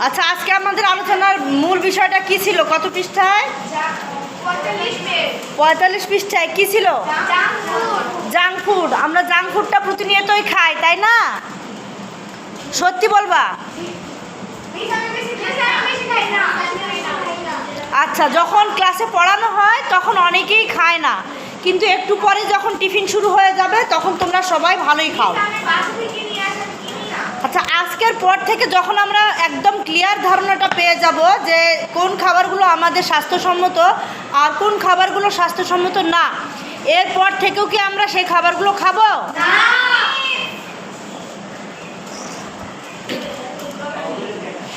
আচ্ছা আজকে আমাদের আলোচনার মূল বিষয়টা কি ছিল? কত পৃষ্ঠায়? পঁয়তাল্লিশ পৃষ্ঠায়। কি ছিল? জাঙ্ক ফুড আমরা জাঙ্ক ফুডটা প্রতিনিয়তই খাই, তাই না? সত্যি বলবা? আচ্ছা যখন ক্লাসে পড়ানো হয়, তখন অনেকেই খায় না। কিন্তু একটু পরে যখন টিফিন শুরু হয়ে যাবে, তখন তোমরা সবাই ভালোই খাও। আচ্ছা আজকের পর থেকে যখন আমরা একদম ক্লিয়ার ধারণাটা পেয়ে যাব যে কোন খাবারগুলো আমাদের স্বাস্থ্যসম্মত আর কোন খাবারগুলো স্বাস্থ্যসম্মত না, এরপর থেকেও কি আমরা সেই খাবারগুলো খাব?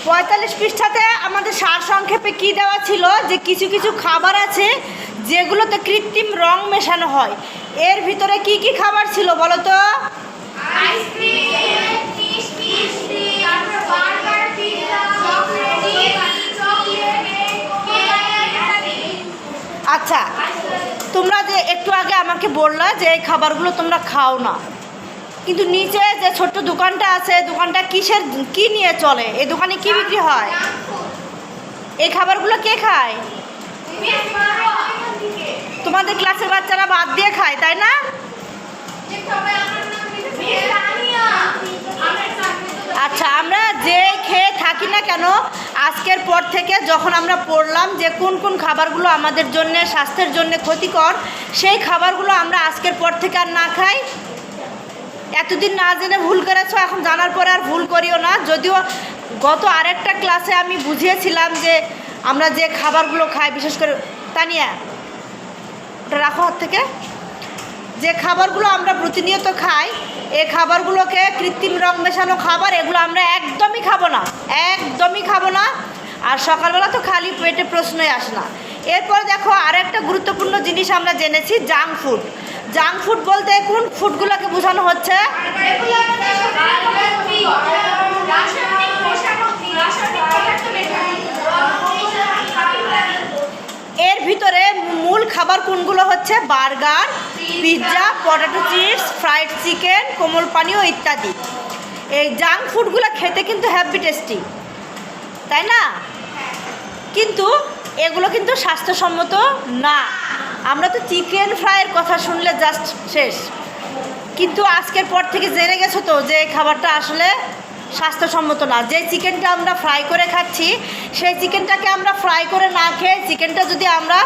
পঁয়তাল্লিশ পৃষ্ঠাতে আমাদের সার সংক্ষেপে কি দেওয়া ছিল যে কিছু কিছু খাবার আছে যেগুলোতে কৃত্রিম রং মেশানো হয়। এর ভিতরে কি কি খাবার ছিল বলো তো? একটু আগে আমাকে বললা যে এই খাবারগুলো তোমরা খাও না। কিন্তু নিচে যে ছোট্ট দোকানটা আছে, দোকানটা কিসের, কি নিয়ে চলে? এই দোকানে কি বিক্রি হয়? এই খাবারগুলো কে খায়? তোমাদের ক্লাসের বাচ্চারা বাদ দিয়ে খায়, তাই না? আচ্ছা আমরা যে খেয়ে থাকি না কেন আজকের পর থেকে যখন আমরা পড়লাম যে কোন কোন খাবারগুলো আমাদের জন্য, স্বাস্থ্যের জন্য ক্ষতিকর, সেই খাবারগুলো আমরা আজকের পর থেকে আর না খাই। এতদিন না জেনে ভুল করেছ, এখন জানার পরে আর ভুল করিও না। যদিও গত আরেকটা ক্লাসে আমি বুঝিয়েছিলাম যে আমরা যে খাবারগুলো খাই, বিশেষ করে, তানিয়া, ওটা রাখো থেকে। যে খাবারগুলো আমরা প্রতিনিয়ত খাই, এ খাবারগুলোকে কৃত্রিম রং মেশানো খাবার, এগুলো আমরা একদমই খাব না, একদমই খাব না। আর সকালবেলা তো খালি পেটে প্রশ্নই আসে না। এরপর দেখো আরেকটা গুরুত্বপূর্ণ জিনিস আমরা জেনেছি, জাঙ্ক ফুড। জাঙ্ক ফুড বলতে কোন ফুডগুলোকে বোঝানো হচ্ছে? এর ভিতরে মূল খাবার কোনগুলো হচ্ছে? Burger pizza, potato chips, fried chicken, কোমল পানীয় ইত্যাদি। এই জাঙ্ক ফুডগুলো খেতে কিন্তু হ্যাপি টেস্টি তাই না? কিন্তু এগুলো কিন্তু স্বাস্থ্যসম্মত না। আমরা তো চিকেন ফ্রাইয়ের কথা শুনলে জাস্ট শেষ। কিন্তু আজকের পর থেকে জেনে গেছো তো যে খাবারটা আসলে স্বাস্থ্যসম্মত না। যে চিকেনটা আমরা ফ্রাই করে খাচ্ছি, সেই চিকেনটাকে আমরা ফ্রাই করে না খেয়ে চিকেনটা যদি আমরা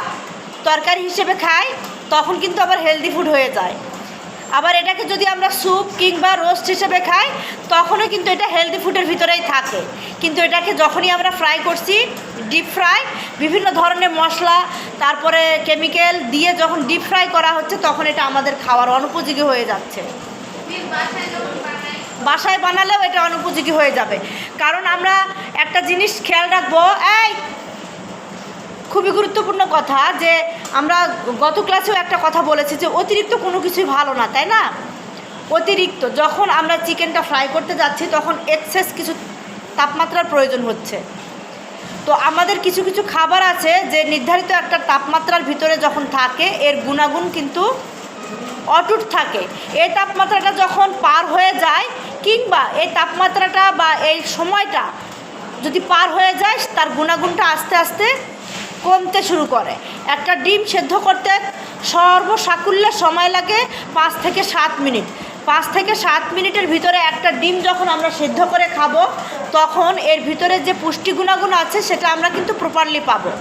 তরকারি হিসেবে খাই তখন কিন্তু আবার হেলদি ফুড হয়ে যায়। আবার এটাকে যদি আমরা স্যুপ কিংবা রোস্ট হিসেবে খাই, তখনও কিন্তু এটা হেলদি ফুডের ভিতরেই থাকে। কিন্তু এটাকে যখনই আমরা ফ্রাই করছি ডিপ ফ্রাই বিভিন্ন ধরনের মশলা, তারপরে কেমিক্যাল দিয়ে যখন ডিপ ফ্রাই করা হচ্ছে, তখন এটা আমাদের খাওয়ার অনুপযোগী হয়ে যাচ্ছে। বাসায় বানালেও এটা অনুপযোগী হয়ে যাবে। কারণ আমরা একটা জিনিস খেয়াল রাখব, এই খুবই গুরুত্বপূর্ণ কথা যে আমরা গত ক্লাসেও একটা কথা বলেছি যে অতিরিক্ত কোনো কিছুই ভালো না, তাই না? অতিরিক্ত, যখন আমরা চিকেনটা ফ্রাই করতে যাচ্ছি তখন এক্সেস কিছু তাপমাত্রার প্রয়োজন হচ্ছে। তো আমাদের কিছু কিছু খাবার আছে যে নির্ধারিত একটা তাপমাত্রার ভিতরে যখন থাকে, এর গুণাগুণ কিন্তু অটুট থাকে। এই তাপমাত্রাটা যখন পার হয়ে যায় কিংবা এই তাপমাত্রাটা বা এই সময়টা যদি পার হয়ে যায়, তার গুণাগুণটা আস্তে আস্তে কমতে শুরু করে। একটা ডিম সেদ্ধ করতে সর্বসাকুল্যে সময় লাগে পাঁচ থেকে সাত মিনিট। পাঁচ থেকে সাত মিনিটের ভিতরে একটা ডিম যখন আমরা সেদ্ধ করে খাব, তখন এর ভিতরে যে পুষ্টি গুণাগুণ আছে সেটা আমরা কিন্তু প্রপারলি পাবো।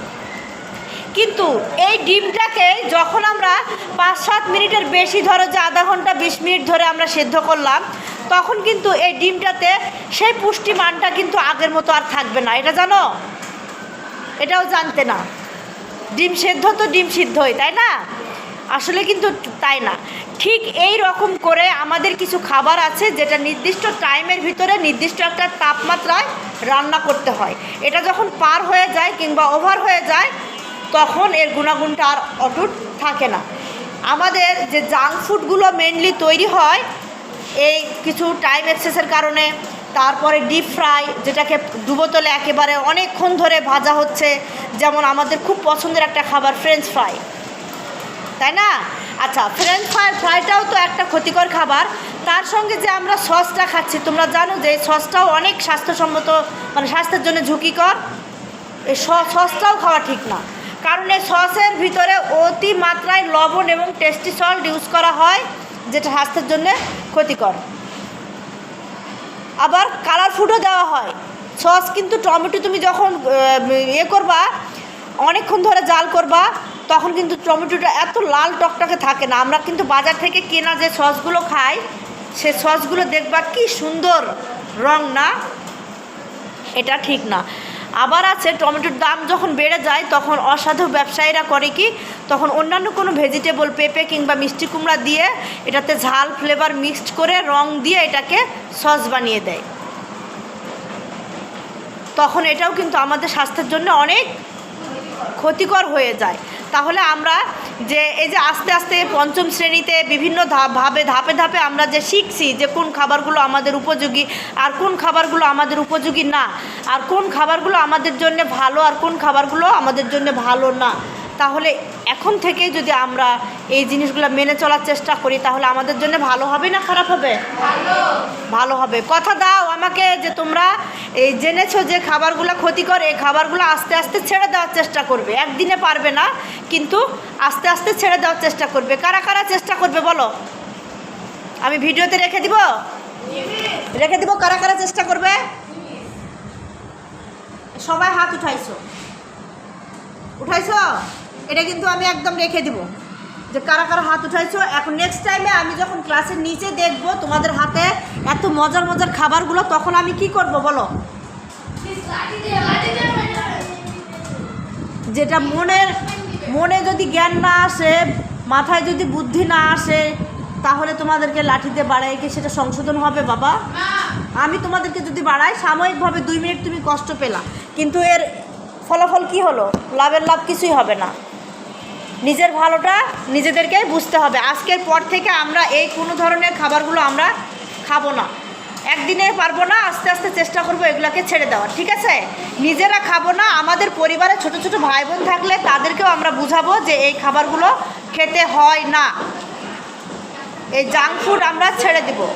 কিন্তু এই ডিমটাকে যখন আমরা পাঁচ সাত মিনিটের বেশি ধরো যে আধা ঘণ্টা, বিশ মিনিট ধরে আমরা সেদ্ধ করলাম, তখন কিন্তু এই ডিমটাতে সেই পুষ্টি মানটা কিন্তু আগের মতো আর থাকবে না। এটা জানো? এটাও জানতে না। ডিম সেদ্ধ তো ডিম সিদ্ধই, তাই না? আসলে কিন্তু তাই না। ঠিক এই রকম করে আমাদের কিছু খাবার আছে যেটা নির্দিষ্ট টাইমের ভিতরে নির্দিষ্ট একটা তাপমাত্রায় রান্না করতে হয়। এটা যখন পার হয়ে যায় কিংবা ওভার হয়ে যায়, তখন এর গুণাগুণটা আর অটুট থাকে না। আমাদের যে জাঙ্ক ফুডগুলো মেনলি তৈরি হয়, এই কিছু টাইম এক্সেসের কারণে তারপরে ডিপ ফ্রাই যেটাকে ডুবোতলে একেবারে অনেকক্ষণ ধরে ভাজা হচ্ছে, যেমন আমাদের খুব পছন্দের একটা খাবার ফ্রেঞ্চ ফ্রাই তাই না? আচ্ছা ফ্রেঞ্চ ফ্রাই ফ্রাইটাও তো একটা ক্ষতিকর খাবার। তার সঙ্গে যে আমরা সসটা খাচ্ছি, তোমরা জানো যে সসটাও অনেক স্বাস্থ্যসম্মত মানে স্বাস্থ্যের জন্য ঝুঁকিকর। এই সসটাও খাওয়া ঠিক না। কারণ এই সসের ভিতরে অতি মাত্রায় লবণ এবং টেস্টি সল্ট ইউজ করা হয়, যেটা স্বাস্থ্যের জন্য ক্ষতিকর। আবার কালার ফুডও দেওয়া হয়। সস কিন্তু টমেটো তুমি যখন ইয়ে করবা, অনেকক্ষণ ধরে জাল করবা, তখন কিন্তু টমেটোটা এত লাল টকটকে থাকে না। আমরা কিন্তু বাজার থেকে কেনা যে সসগুলো খাই, সে সসগুলো দেখবা কি সুন্দর রং না, এটা ঠিক না। আবার আছে, টমেটোর দাম যখন বেড়ে যায়, তখন অসাধু ব্যবসায়ীরা করে কি? তখন অন্যান্য কোনো ভেজিটেবল পেঁপে কিংবা মিষ্টি কুমড়া দিয়ে এটাতে ঝাল ফ্লেভার মিক্সড করে রং দিয়ে এটাকে সস বানিয়ে দেয়। তখন এটাও কিন্তু আমাদের স্বাস্থ্যের জন্য অনেক ক্ষতিকর হয়ে যায়। তাহলে আমরা যে এই যে আস্তে আস্তে পঞ্চম শ্রেণীতে বিভিন্ন ধাপ ভাবে ধাপে ধাপে আমরা যে শিখছি যে কোন খাবারগুলো আমাদের উপযোগী আর কোন খাবারগুলো আমাদের উপযোগী না, আর কোন খাবারগুলো আমাদের জন্য ভালো আর কোন খাবারগুলো আমাদের জন্য ভালো না। তাহলে এখন থেকে যদি আমরা এই জিনিসগুলো মেনে চলার চেষ্টা করি, তাহলে আমাদের জন্য ভালো হবে না খারাপ হবে? ভালো হবে। কথা দাও আমাকে যে তোমরা এই জেনেছো যে খাবারগুলো ক্ষতিকর, এই খাবারগুলো আস্তে আস্তে ছেড়ে দেওয়ার চেষ্টা করবে। একদিনে পারবে না, কিন্তু আস্তে আস্তে ছেড়ে দেওয়ার চেষ্টা করবে। কারা কারা চেষ্টা করবে বলো? আমি ভিডিওতে রেখে দিব? রেখে দিব? কারা কারা চেষ্টা করবে? সবাই হাত উঠাইছো। উঠাইছো? এটা কিন্তু আমি একদম রেখে দিব। যে কারা কারা হাত উঠাইছো, এখন নেক্সট টাইমে আমি যখন ক্লাসের নিচে দেখব তোমাদের হাতে এত মজার মজার খাবারগুলো, তখন আমি কি করব বলো? যেটা মনের মনে যদি জ্ঞান না আসে, মাথায় যদি বুদ্ধি না আসে, তাহলে তোমাদেরকে লাঠিতে বাড়াই কি সেটা সংশোধন হবে বাবা? আমি তোমাদেরকে যদি বাড়াই, সাময়িকভাবে দুই মিনিট তুমি কষ্ট পেলা। কিন্তু এর ফলাফল কি হলো? লাভের লাভ কিছুই হবে না। নিজের ভালোটা নিজেদেরকেই বুঝতে হবে। আজকের পর থেকে আমরা এই কোনো ধরনের খাবারগুলো আমরা খাব না। একদিনে পারব না, আস্তে আস্তে চেষ্টা করব এগুলোকে ছেড়ে দেওয়ার, ঠিক আছে? নিজেরা খাব না, আমাদের পরিবারে ছোট ছোট ভাই বোন থাকলে তাদেরকেও আমরা বুঝাবো যে এই খাবারগুলো খেতে হয় না। এই জাঙ্ক ফুড আমরা ছেড়ে দেবো।